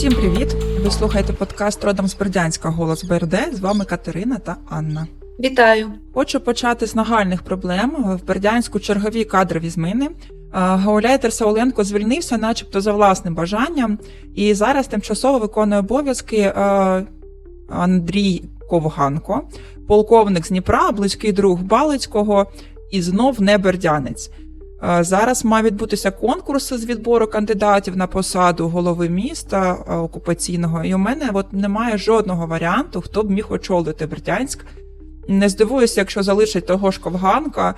Усім привіт! Ви слухаєте подкаст Родом з Бердянська Голос БРД. З вами Катерина та Анна. Вітаю. Хочу почати з нагальних проблем. В Бердянську чергові кадрові зміни. Гауляйтер Сауленко звільнився, начебто, за власним бажанням, і зараз тимчасово виконує обов'язки Андрій Ковганко, полковник з Дніпра, близький друг Балицького і знов не бердянець. Зараз має відбутися конкурс з відбору кандидатів на посаду голови міста окупаційного, і у мене от немає жодного варіанту, хто б міг очолити Бердянськ. Не здивуюся, якщо залишать того ж Ковганка,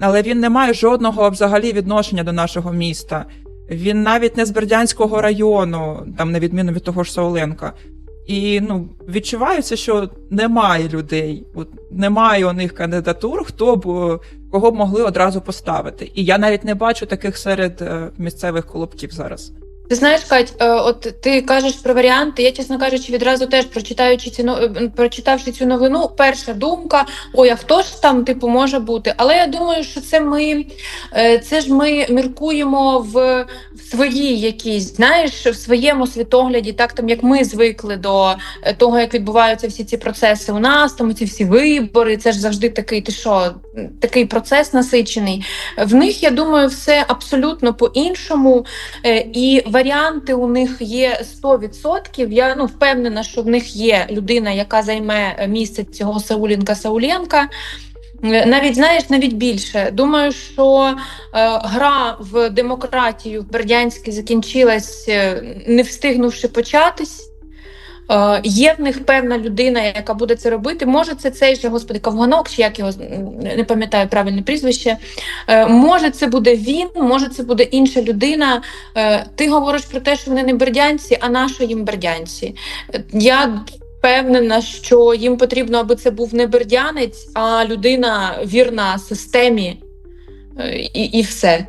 але він не має жодного взагалі відношення до нашого міста. Він навіть не з Бердянського району, там на відміну від того ж Сауленка. І ну, відчувається, що немає людей, от, немає у них кандидатур, хто б е, кого б могли одразу поставити. І я навіть не бачу таких серед е, місцевих колобків зараз. Ти знаєш, Кать, е, от ти кажеш про варіанти. Я, чесно кажучи, відразу теж прочитаючи ці прочитавши цю новину, перша думка: ой, а хто ж там типу може бути? Але я думаю, що це ми е, це ж ми міркуємо в, своїй якійсь, знаєш, в своєму світогляді, так там як ми звикли до е, того, як відбуваються всі ці процеси у нас, там ці всі вибори. Це ж завжди такий, ти що, такий процес насичений. В них я думаю, все абсолютно по-іншому. І варіанти у них є 100%. Я ну впевнена, що в них є людина, яка займе місце цього Саулінка Саулєнка. Навіть знаєш, навіть більше. Думаю, що е, гра в демократію в Бердянській закінчилась, е, не встигнувши початись. Е, є в них певна людина, яка буде це робити. Може, це цей же господи Ковганок, чи як його не пам'ятаю правильне прізвище. Е, може, це буде він, може, це буде інша людина. Е, ти говориш про те, що вони не бердянці, а наші їм бердянці. Я впевнена, що їм потрібно, аби це був не бердянець, а людина вірна системі і, і все.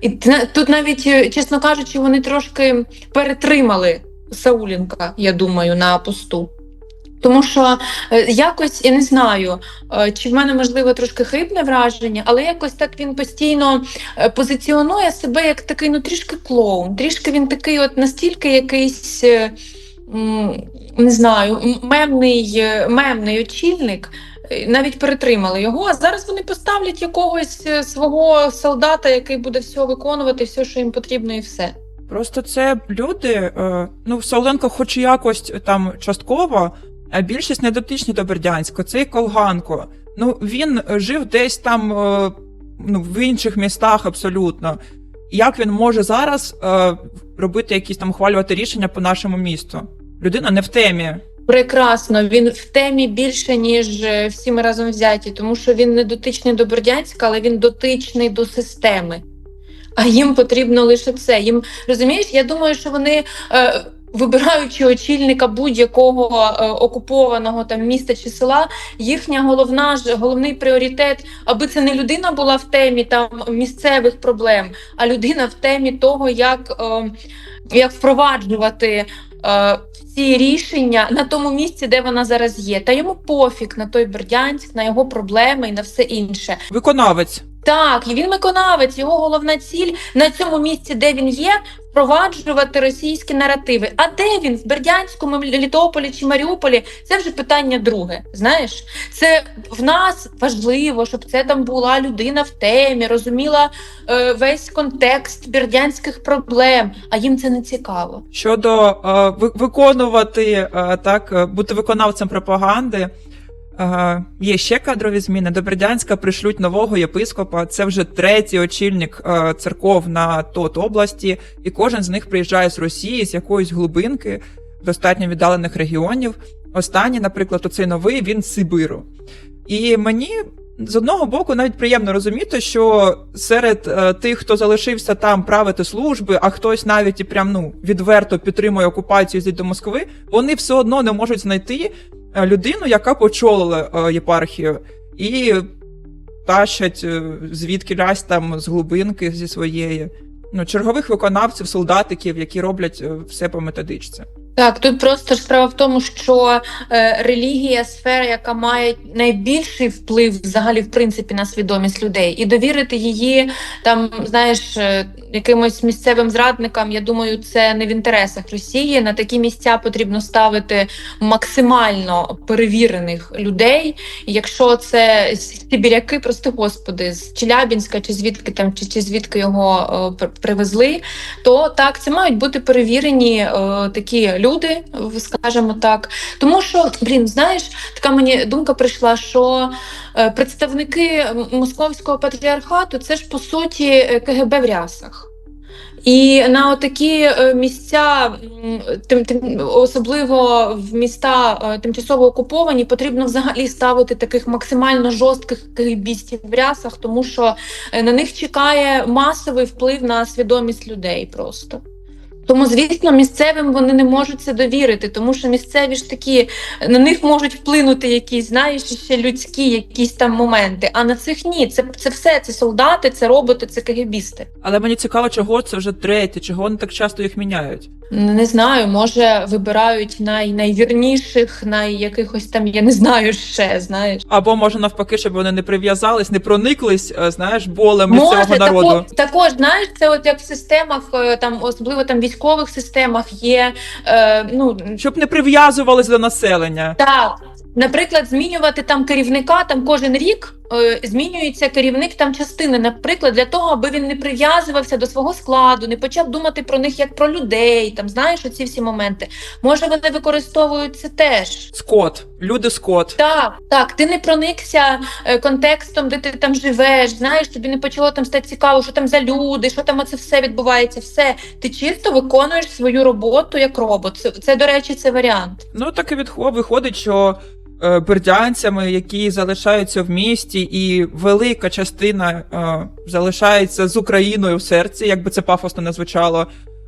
І тут навіть, чесно кажучи, вони трошки перетримали Саулінка, я думаю, на посту. Тому що е, якось я не знаю, е, чи в мене можливо трошки хибне враження, але якось так він постійно е, позиціонує себе як такий, ну трішки клоун, трішки він такий, от настільки якийсь. Не знаю, мемний, мемний очільник, навіть перетримали його. А зараз вони поставлять якогось свого солдата, який буде все виконувати, все, що їм потрібно, і все. Просто це люди, е, ну, Сауленко хоч якось там частково, а більшість не дотичні до Бердянська. Це і Колганко. Ну, він жив десь там е, ну, в інших містах абсолютно. Як він може зараз е, робити якісь там ухвалювати рішення по нашому місту? Людина не в темі. Прекрасно, він в темі більше, ніж е, всі ми разом взяті, тому що він не дотичний до Бердянська, але він дотичний до системи. А їм потрібно лише це. Їм розумієш, я думаю, що вони. Е, Вибираючи очільника будь-якого е, окупованого там міста чи села, їхня головна ж головний пріоритет, аби це не людина була в темі там місцевих проблем, а людина в темі того, як, е, як впроваджувати е, ці рішення на тому місці, де вона зараз є. Та йому пофіг на той Бердянськ, на його проблеми і на все інше. Виконавець. Так, і він виконавець. Його головна ціль на цьому місці, де він є, впроваджувати російські наративи. А де він в Бердянському, Літополі чи Маріуполі? Це вже питання друге. Знаєш, це в нас важливо, щоб це там була людина в темі, розуміла е, весь контекст бердянських проблем. А їм це не цікаво. Щодо е, виконувати е, так, е, бути виконавцем пропаганди. Е, Є ще кадрові зміни. До Бердянська пришлють нового єпископа. Це вже третій очільник е, церков на тот області, і кожен з них приїжджає з Росії, з якоїсь глибинки, достатньо віддалених регіонів. Останній, наприклад, оцей новий він з Сибиру. І мені з одного боку навіть приємно розуміти, що серед е, тих, хто залишився там правити служби, а хтось навіть і прям ну відверто підтримує окупацію зі до Москви, вони все одно не можуть знайти людину, яка почолила е, єпархію, і тащать е, звідки лясь там з глибинки зі своєї. Ну, чергових виконавців, солдатиків, які роблять е, все по методичці. Так, тут просто ж справа в тому, що е, релігія сфера, яка має найбільший вплив взагалі в принципі на свідомість людей, і довірити її там, знаєш, е, якимось місцевим зрадникам. Я думаю, це не в інтересах Росії. На такі місця потрібно ставити максимально перевірених людей. Якщо це сибіряки, прости господи, з Челябінська чи звідки там, чи, чи звідки його е, привезли, то так це мають бути перевірені е, такі люди, скажімо так. Тому що, блін, знаєш, така мені думка прийшла, що е, представники московського патріархату це ж по суті е, КГБ в рясах. І на такі місця, тим, тим, особливо в міста е, тимчасово окуповані, потрібно взагалі ставити таких максимально жорстких кгбістів в рясах, тому що е, на них чекає масовий вплив на свідомість людей просто. Тому, звісно, місцевим вони не можуть це довірити, тому що місцеві ж такі на них можуть вплинути якісь, знаєш, ще людські якісь там моменти. А на цих ні. Це, це все, це солдати, це роботи, це кгбісти. Але мені цікаво, чого це вже третє, чого вони так часто їх міняють. Не знаю, може вибирають най, найвірніших, най якихось там, я не знаю ще, знаєш. Або може навпаки, щоб вони не прив'язались, не прониклись, е, знаєш, болем Може, народу. тако, також знаєш, це от як в системах, е, там особливо там військових системах є е, ну Щоб не прив'язувались до населення. так. Наприклад, змінювати там керівника там кожен рік змінюється керівник там частини, наприклад, для того, аби він не прив'язувався до свого складу, не почав думати про них як про людей. Там знаєш оці всі моменти. Може, вони використовують це теж. Скот, люди скот. Так, так, ти не проникся е, контекстом, де ти там живеш. Знаєш, тобі не почало там стати цікаво, що там за люди, що там оце все відбувається. Все, ти чисто виконуєш свою роботу як робот. Це, це до речі, це варіант. Ну так і відхо- виходить, що е, бердянцями, які залишаються в місті, і велика частина е, залишається з Україною в серці, як би це пафосно не звучало.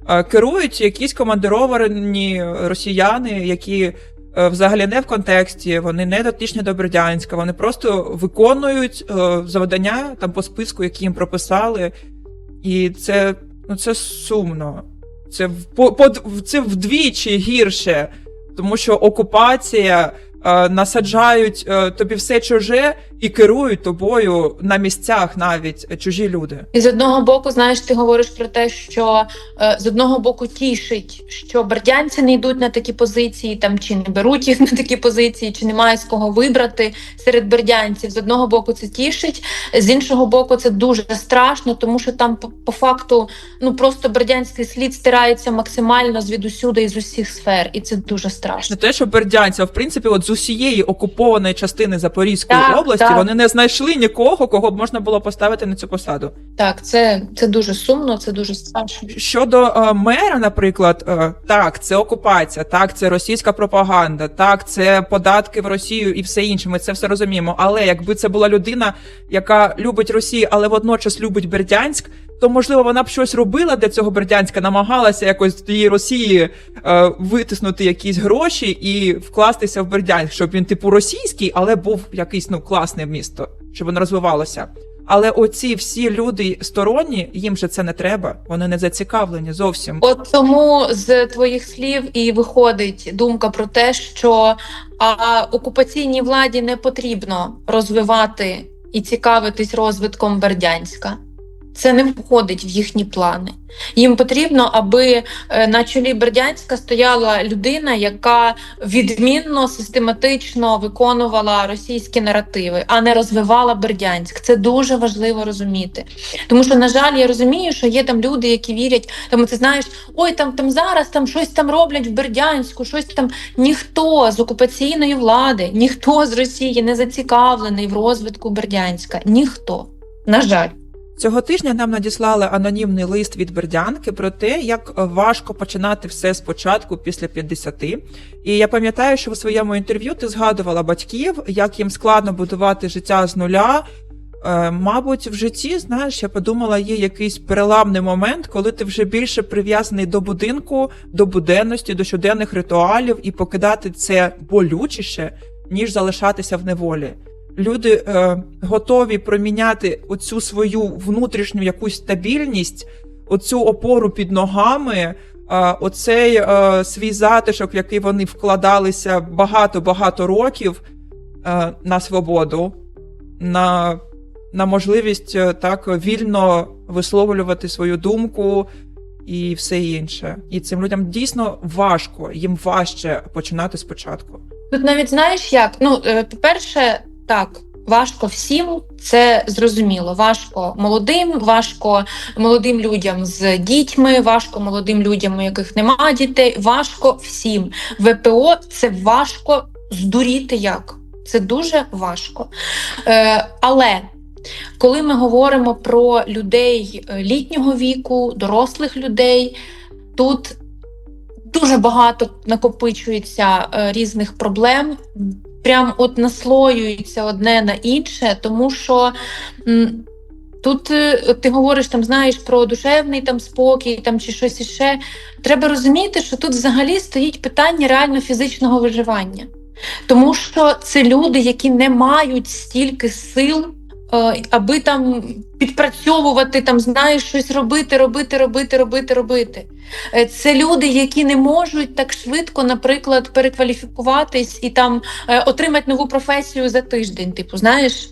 е, Керують якісь командировані росіяни, які е, взагалі не в контексті, вони не дотичні до Бердянська, вони просто виконують е, завдання там по списку, які їм прописали. І це, ну, це сумно. Це в по це вдвічі гірше, тому що окупація е, насаджають е, тобі все чуже і керують тобою на місцях навіть е, чужі люди. І з одного боку, знаєш, ти говориш про те, що е, з одного боку тішить, що бердянці не йдуть на такі позиції, там чи не беруть їх на такі позиції, чи немає з кого вибрати серед бердянців. З одного боку, це тішить, з іншого боку, це дуже страшно, тому що там по, по факту ну просто бердянський слід стирається максимально звідусюди і з усіх сфер, і це дуже страшно. Не те, що бердянці, а в принципі, от з усієї окупованої частини Запорізької Так, області так. вони не знайшли нікого, кого б можна було поставити на цю посаду. Так, це, це дуже сумно, це дуже страшно. Щодо е, мера, наприклад, е, так, це окупація, так, це російська пропаганда, так, це податки в Росію і все інше. Ми це все розуміємо. Але якби це була людина, яка любить Росію, але водночас любить Бердянськ, то можливо вона б щось робила для цього Бердянська, намагалася якось тієї Росії е, витиснути якісь гроші і вкластися в Бердянськ, щоб він типу російський, але був якийсь ну класне місто, щоб воно розвивалося. Але оці всі люди сторонні, їм же це не треба. Вони не зацікавлені зовсім. От тому з твоїх слів і виходить думка про те, що а, окупаційній владі не потрібно розвивати і цікавитись розвитком Бердянська. Це не входить в їхні плани. Їм потрібно, аби е, на чолі Бердянська стояла людина, яка відмінно систематично виконувала російські наративи, а не розвивала Бердянськ. Це дуже важливо розуміти. Тому що, на жаль, я розумію, що є там люди, які вірять, там ти знаєш, ой, там там зараз там щось там роблять в Бердянську, щось там. Ніхто з окупаційної влади, ніхто з Росії не зацікавлений в розвитку Бердянська. Ніхто. На жаль. Цього тижня нам надіслали анонімний лист від Бердянки про те, як важко починати все спочатку після 50. І я пам'ятаю, що в своєму інтерв'ю ти згадувала батьків, як їм складно будувати життя з нуля. Е, Мабуть, в житті, знаєш, я подумала, є якийсь переламний момент, коли ти вже більше прив'язаний до будинку, до буденності, до щоденних ритуалів, і покидати це болючіше, ніж залишатися в неволі. Люди е, готові проміняти оцю свою внутрішню якусь стабільність, оцю опору під ногами а, оцей е, свій затишок, в який вони вкладалися багато-багато років е, на свободу, на, на можливість е, так вільно висловлювати свою думку і все інше. І цим людям дійсно важко, їм важче починати спочатку. Тут навіть знаєш як? Ну, е, по-перше, так. Важко всім, це зрозуміло. Важко молодим, важко молодим людям з дітьми, важко молодим людям, у яких нема дітей. Важко всім. ВПО це важко здуріти як. Це дуже важко. Е, але коли ми говоримо про людей е, літнього віку, дорослих людей, тут дуже багато накопичується е, різних проблем. Прям от наслоюється одне на інше, тому що тут е, ти говориш там, знаєш, про душевний там спокій там чи щось іще. Треба розуміти, що тут взагалі стоїть питання реально фізичного виживання. Тому що це люди, які не мають стільки сил, аби там підпрацьовувати, там, знаєш, щось робити, робити, робити, робити, робити. Е, Це люди, які не можуть так швидко, наприклад, перекваліфікуватись і там е, отримати нову професію за тиждень. Типу, знаєш,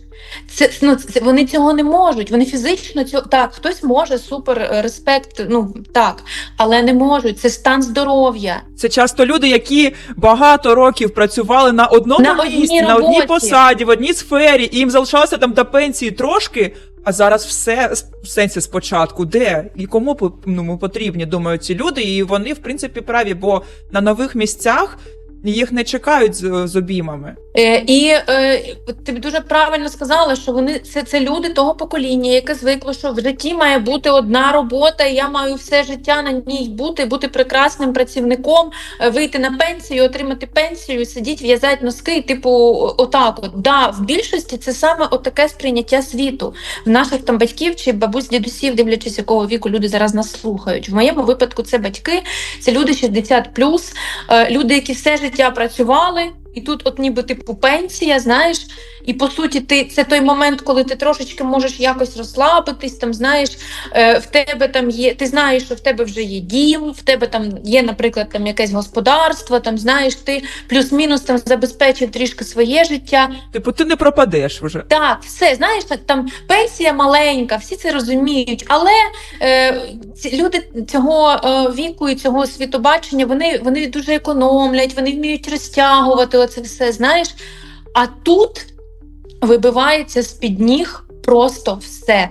це ну це вони цього не можуть. Вони фізично цього так, хтось може супер е, респект, ну так, але не можуть. Це стан здоров'я. Це часто люди, які багато років працювали на одному На одній місці, на одній посаді, в одній сфері, і їм залишалося там до пенсії трошки. А зараз все в сенсі спочатку. Де і кому ну, потрібні, думаю, ці люди, і вони, в принципі, праві, бо на нових місцях їх не чекають з, з обіймами. Е, і е, ти дуже правильно сказала, що вони це, це люди того покоління, яке звикло, що в житті має бути одна робота, і я маю все життя на ній бути, бути прекрасним працівником, е, вийти на пенсію, отримати пенсію, сидіти, в'язати носки, типу, отак. От да, в більшості це саме отаке сприйняття світу. В наших там батьків чи бабусь, дідусів, дивлячись, якого віку люди зараз нас слухають. В моєму випадку це батьки, це люди 60 е, люди, які все життя працювали. І тут, от ніби типу пенсія, знаєш, і по суті, ти це той момент, коли ти трошечки можеш якось розслабитись. Там знаєш, е, в тебе там є, ти знаєш, що в тебе вже є дім, в тебе там є, наприклад, там якесь господарство. Там знаєш, ти плюс-мінус там забезпечив трішки своє життя. Типу, ти не пропадеш вже. Так, все знаєш, так, там пенсія маленька, всі це розуміють. Але е, ці люди цього е, віку і цього світобачення вони, вони дуже економлять, вони вміють розтягувати оце все. Знаєш, а тут вибивається з-під ніг просто все.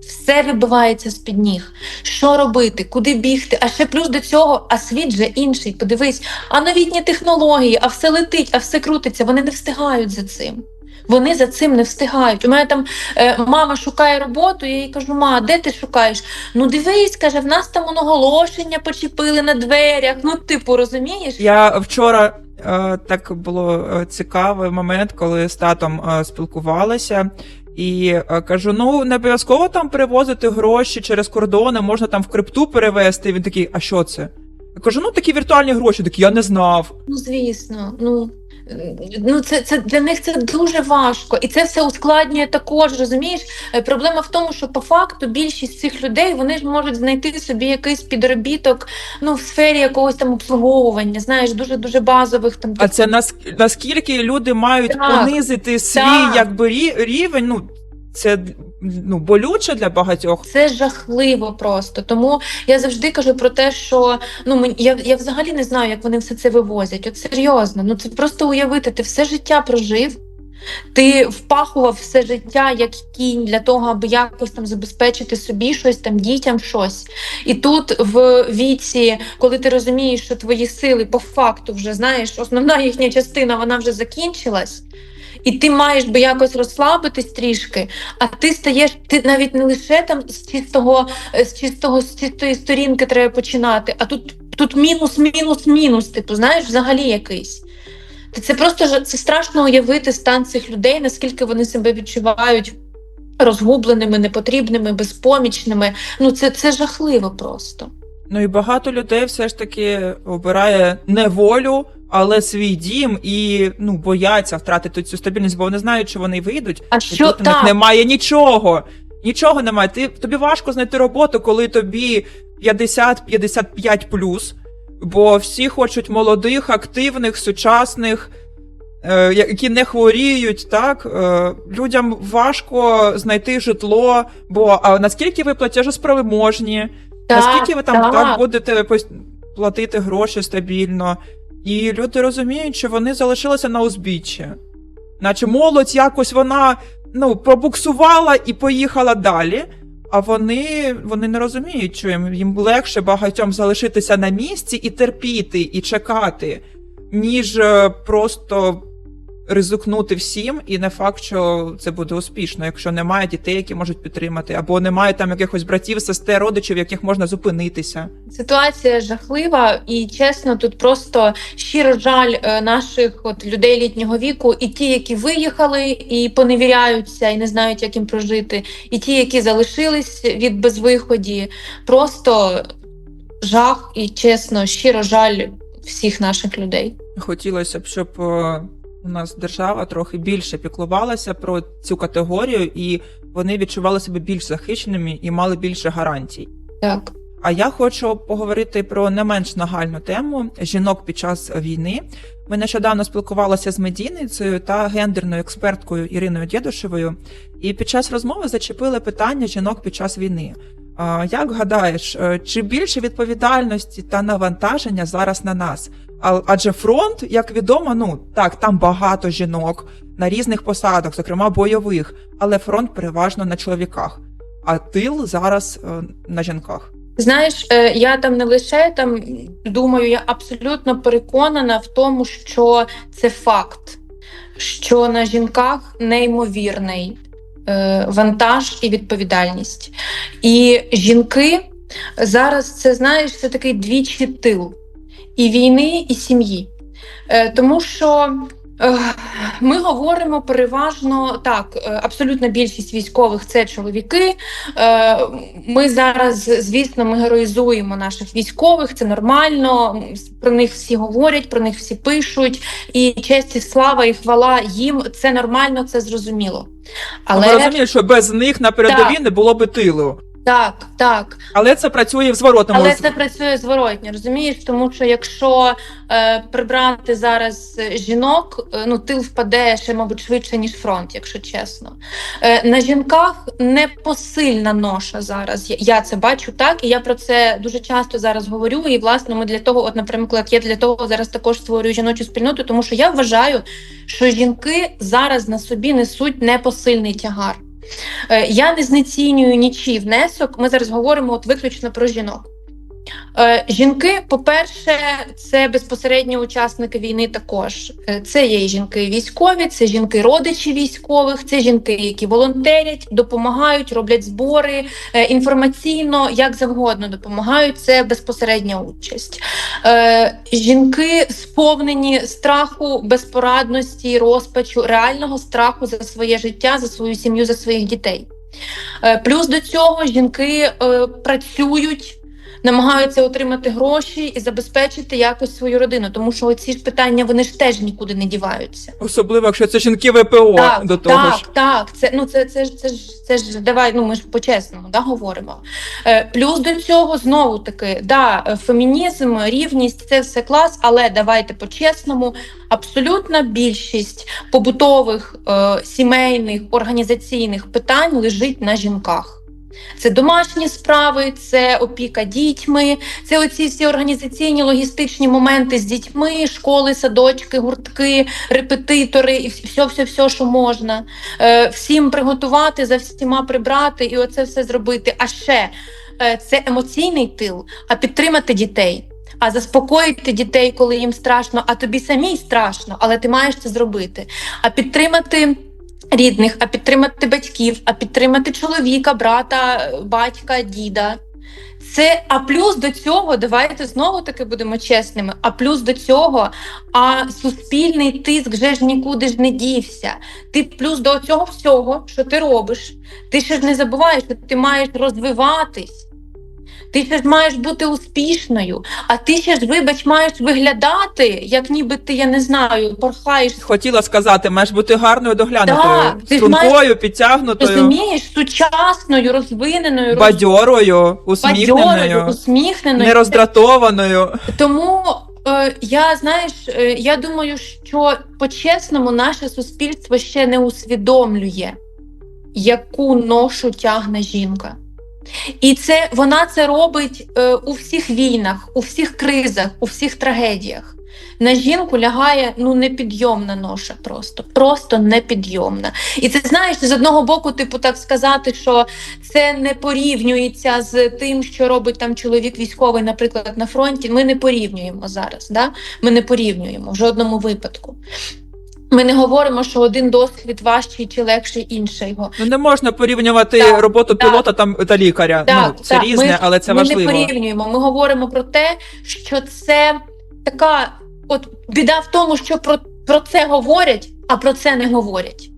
Все вибивається з-під ніг. Що робити, куди бігти? А ще плюс до цього, а світ же інший. Подивись, а новітні технології, а все летить, а все крутиться. Вони не встигають за цим. Вони за цим не встигають. У мене там е, мама шукає роботу, я їй кажу, ма, де ти шукаєш? Ну дивись, каже, в нас там оголошення почепили на дверях. Ну, типу, розумієш? Я вчора е, так було е, цікавий момент, коли з татом е, спілкувалася. І кажу: ну не обов'язково там перевозити гроші через кордони, можна там в крипту перевезти. Він такий, а що це? Я кажу, ну такі віртуальні гроші, такий, я не знав. Ну, звісно, ну. Ну, це, це для них це дуже важко, і це все ускладнює також. Розумієш, Е, проблема в тому, що по факту більшість цих людей вони ж можуть знайти собі якийсь підробіток ну в сфері якогось там обслуговування, знаєш, дуже дуже базових там А це нас, наскільки люди мають Так, понизити свій так. якби рівень, ну це ну, болюче для багатьох. Це жахливо просто. Тому я завжди кажу про те, що ну мені я, я взагалі не знаю, як вони все це вивозять. От серйозно, ну це просто уявити, ти все життя прожив. Ти впахував все життя як кінь для того, аби якось там забезпечити собі щось там, дітям щось. І тут в віці, коли ти розумієш, що твої сили по факту вже знаєш, основна їхня частина вона вже закінчилась. І ти маєш би якось розслабитись трішки, а ти стаєш, ти навіть не лише там з чистого, е, з чистого з чистої сторінки треба починати, а тут, тут мінус, мінус, мінус, типу, знаєш, взагалі якийсь. Це просто це страшно уявити стан цих людей, наскільки вони себе відчувають розгубленими, непотрібними, безпомічними. Ну це, це жахливо просто. Ну і багато людей все ж таки обирає не волю, але свій дім і ну бояться втратити цю стабільність, бо вони знають, що вони вийдуть. А і що тут у них немає нічого. Нічого немає. Ти тобі важко знайти роботу, коли тобі 50-55 плюс, бо всі хочуть молодих, активних, сучасних, е, які не хворіють. Так Е, людям важко знайти житло, бо а наскільки ви платежесправоможні, наскільки ви там так, так. будете платити гроші стабільно. І люди розуміють, що вони залишилися на узбіччі. Наче молодь якось вона ну, пробуксувала і поїхала далі. А вони, вони не розуміють, що їм, їм легше багатьом залишитися на місці і терпіти, і чекати, ніж е, просто ризикнути всім, і не факт, що це буде успішно, якщо немає дітей, які можуть підтримати, або немає там якихось братів, сестер, родичів, яких можна зупинитися. Ситуація жахлива, і чесно, тут просто щиро жаль е, наших от людей літнього віку, і ті, які виїхали і поневіряються, і не знають, як їм прожити, і ті, які залишились від безвиході. Просто жах і чесно, щиро жаль всіх наших людей. Хотілося б, щоб е, у нас держава трохи більше піклувалася про цю категорію, і вони відчували себе більш захищеними і мали більше гарантій. Так. А я хочу поговорити про не менш нагальну тему жінок під час війни. Ми нещодавно спілкувалися з медійницею та гендерною експерткою Іриною Дєдушевою, і під час розмови зачепили питання жінок під час війни. Як гадаєш, е, чи більше відповідальності та навантаження зараз на нас? Адже фронт, як відомо, ну так, там багато жінок на різних посадах, зокрема бойових, але фронт переважно на чоловіках, а тил зараз е, на жінках. Знаєш, е, я там не лише там думаю, я абсолютно переконана в тому, що це факт, що на жінках неймовірний е, вантаж і відповідальність. І жінки зараз це знаєш, це такий двічі тил і війни, і сім'ї. Е, тому що е, ми говоримо переважно так, е, абсолютна більшість військових це чоловіки. Ми зараз, звісно, ми героїзуємо наших військових, це нормально. Про них всі говорять, про них всі пишуть. І честь і слава і хвала їм це нормально, це зрозуміло. Але... Ми розуміємо, що без них на передовій не було би тилу. Так, так. Але це працює в зворотному. Але це працює зворотньо, розумієш? Тому що якщо е, прибрати зараз жінок, е, ну тил впаде ще, мабуть, швидше ніж фронт, якщо чесно. Е, на жінках непосильна ноша зараз. Я, я це бачу так, і я про це дуже часто зараз говорю. І власне ми для того, от, наприклад, я для того зараз також створюю жіночу спільноту, тому що я вважаю, що жінки зараз на собі несуть непосильний тягар. Е, Я не знецінюю нічий внесок. Ми зараз говоримо от виключно про жінок. Е, Жінки, по-перше, це безпосередньо учасники війни також. Е, Це є і жінки військові, це жінки родичі військових, це жінки, які волонтерять, допомагають, роблять збори е, інформаційно, як завгодно допомагають. Це безпосередня участь. Жінки сповнені страху, безпорадності, розпачу, реального страху за своє життя, за свою сім'ю, за своїх дітей. Плюс до цього жінки працюють, намагаються отримати гроші і забезпечити якось свою родину, тому що ці ж питання вони ж теж нікуди не діваються. Особливо, якщо це жінки ВПО так, до того так, ж. так. Це ну це, це, ж- це ж це ж давай. Ну ми ж по-чесному да, говоримо. Е, плюс до цього знову таки, да, фемінізм, рівність це все клас, але давайте по-чесному. Абсолютна більшість побутових, е, сімейних, організаційних питань лежить на жінках. Це домашні справи, це опіка дітьми, це оці всі організаційні логістичні моменти з дітьми, школи, садочки, гуртки, репетитори і все, все, все, що можна. Е, всім приготувати, за всіма прибрати і оце все зробити. А ще е, це емоційний тил, а підтримати дітей. А заспокоїти дітей, коли їм страшно, а тобі самій страшно, але ти маєш це зробити. А підтримати рідних, а підтримати батьків, а підтримати чоловіка, брата, батька, діда. Це а плюс до цього, давайте знову таки будемо чесними. А плюс до цього, а суспільний тиск вже ж нікуди ж не дівся. Ти плюс до цього всього, що ти робиш, ти ще ж не забуваєш, що ти маєш розвиватись. Ти ще ж маєш бути успішною, а ти ще ж, вибач, маєш виглядати, як ніби ти, я не знаю, порхаєш. Хотіла сказати, маєш бути гарною доглянутою, Так, ти ж стрункою, маєш- підтягнутою, Розумієш, сучасною, розвиненою, бадьорою, бадьорою, усміхненою, усміхненою. нероздратованою. Тому е, я знаєш, е, я думаю, що по-чесному наше суспільство ще не усвідомлює, яку ношу тягне жінка. І це вона це робить е, у всіх війнах, у всіх кризах, у всіх трагедіях. На жінку лягає ну непідйомна ноша, просто просто непідйомна. І це знаєш, з одного боку, типу, так сказати, що це не порівнюється з тим, що робить там чоловік військовий, наприклад, на фронті. Ми не порівнюємо зараз. Да? Ми не порівнюємо в жодному випадку. Ми не говоримо, що один досвід важчий чи легший іншого. Ну не можна порівнювати Так, роботу так. пілота там та лікаря. Так, ну це так, різне, ми- але це ми важливо. не порівнюємо. Ми говоримо про те, що це така от біда в тому, що про, про це говорять, а про це не говорять.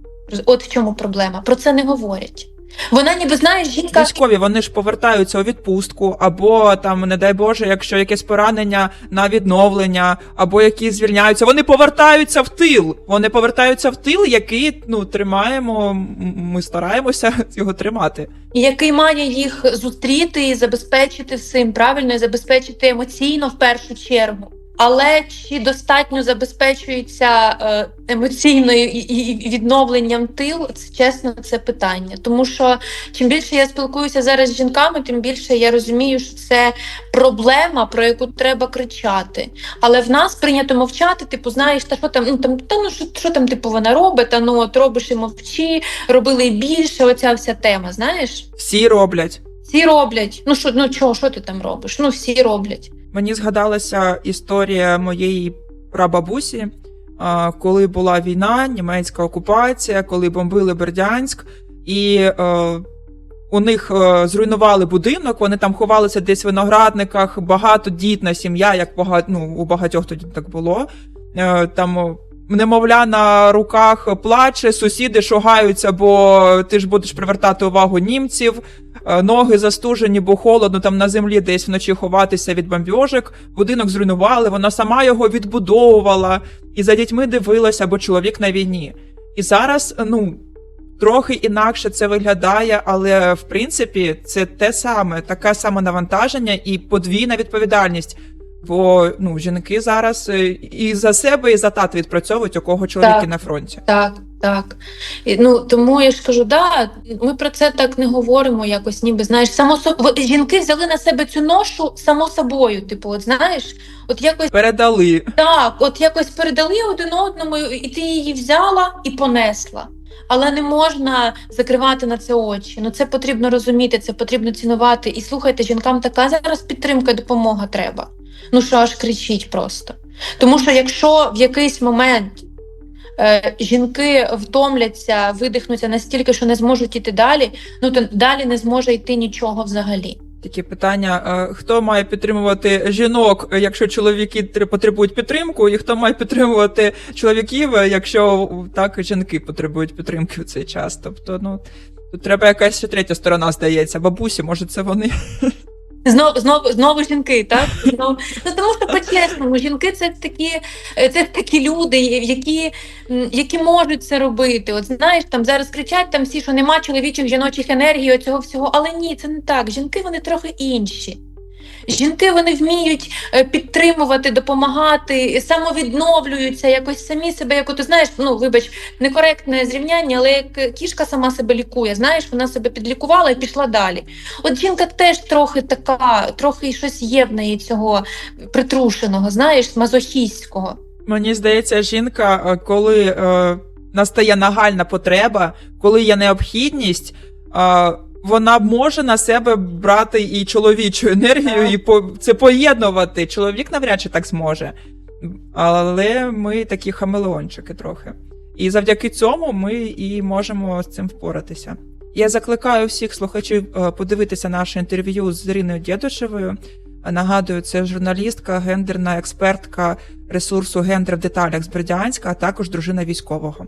От в чому проблема. Про це не говорять. Вона ніби знаєш, жінка Військові вони ж повертаються у відпустку, або там, не дай Боже, якщо якесь поранення на відновлення, або які звільняються, вони повертаються в тил. Вони повертаються в тил, який ну тримаємо. Ми стараємося його тримати. який має їх зустріти і забезпечити всім правильно і забезпечити емоційно в першу чергу. Але чи достатньо забезпечується е, емоційною і, і відновленням тил, це чесно, це питання. Тому що чим більше я спілкуюся зараз з жінками, тим більше я розумію, що це проблема, про яку треба кричати. Але в нас прийнято мовчати, типу, знаєш, та що там, ну там, та ну що, що там, типу, вона робить, та ну от робиш і мовчи, робили більше. Оця вся тема, знаєш. Всі роблять. Всі роблять. Ну що, ну чого, що ти там робиш? Ну всі роблять. Мені згадалася історія моєї прабабусі, коли була війна, німецька окупація, коли бомбили Бердянськ, і е, у них е, зруйнували будинок, вони там ховалися десь в виноградниках, багатодітна сім'я, як багато, ну, у багатьох тоді так було. Е, там немовля на руках плаче, сусіди шугаються, бо ти ж будеш привертати увагу німців. Е, Ноги застужені, бо холодно там на землі десь вночі ховатися від бомбьожок. Будинок зруйнували, вона сама його відбудовувала і за дітьми дивилася, бо чоловік на війні. І зараз, ну. Трохи інакше це виглядає, але в принципі це те саме, таке саме навантаження і подвійна відповідальність. Бо ну жінки зараз е, і за себе, і за тата відпрацьовують, у кого чоловіки Так. на фронті. Так, так. І, ну тому я ж кажу, да, ми про це так не говоримо якось, ніби знаєш, само со- жінки взяли на себе цю ношу само собою. Типу, от знаєш, от якось Передали. так, от якось передали один одному, і ти її взяла і понесла. Але не можна закривати на це очі. Ну це потрібно розуміти, це потрібно цінувати. І слухайте, жінкам така зараз підтримка, і допомога треба. Ну що аж кричіть просто. Тому що якщо в якийсь момент е, жінки втомляться, видихнуться настільки, що не зможуть іти далі, ну то далі не зможе йти нічого взагалі. Такі питання: е, хто має підтримувати жінок, якщо чоловіки тр- потребують підтримку, і хто має підтримувати чоловіків, е, якщо так жінки потребують підтримки в цей час. Тобто, ну тут треба якась ще третя сторона, здається. Бабусі, може, це вони. Знову знову знову жінки, так знову ну тому що по-чесному, жінки це такі, це такі люди, які, які можуть це робити. От знаєш, там зараз кричать там всі, що нема чоловічих жіночих енергій, оцього всього. Але ні, це не так. Жінки вони трохи інші. Жінки вони вміють е, підтримувати, допомагати, самовідновлюються, якось самі себе, як ти знаєш, ну вибач, некоректне зрівняння, але як кішка сама себе лікує, знаєш, вона себе підлікувала і пішла далі. От жінка теж трохи така, трохи щось є в неї цього притрушеного, знаєш, мазохістського. Мені здається, жінка, е, коли е, настає нагальна потреба, коли є необхідність, е, вона може на себе брати і чоловічу енергію, і по, це поєднувати. Чоловік навряд чи так зможе. Але ми такі хамелеончики трохи. І завдяки цьому ми і можемо з цим впоратися. Я закликаю всіх слухачів е, подивитися наше інтерв'ю з Іриною Дєдушевою. Нагадую, це журналістка, гендерна експертка ресурсу Гендер в деталях з Бердянська, а також дружина військового.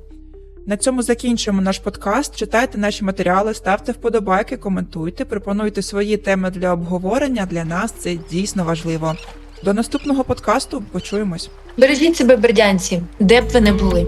На цьому закінчуємо наш подкаст. Читайте наші матеріали, ставте вподобайки, коментуйте, пропонуйте свої теми для обговорення. Для нас це дійсно важливо. До наступного подкасту почуємось. Бережіть себе, бердянці, де б ви не були.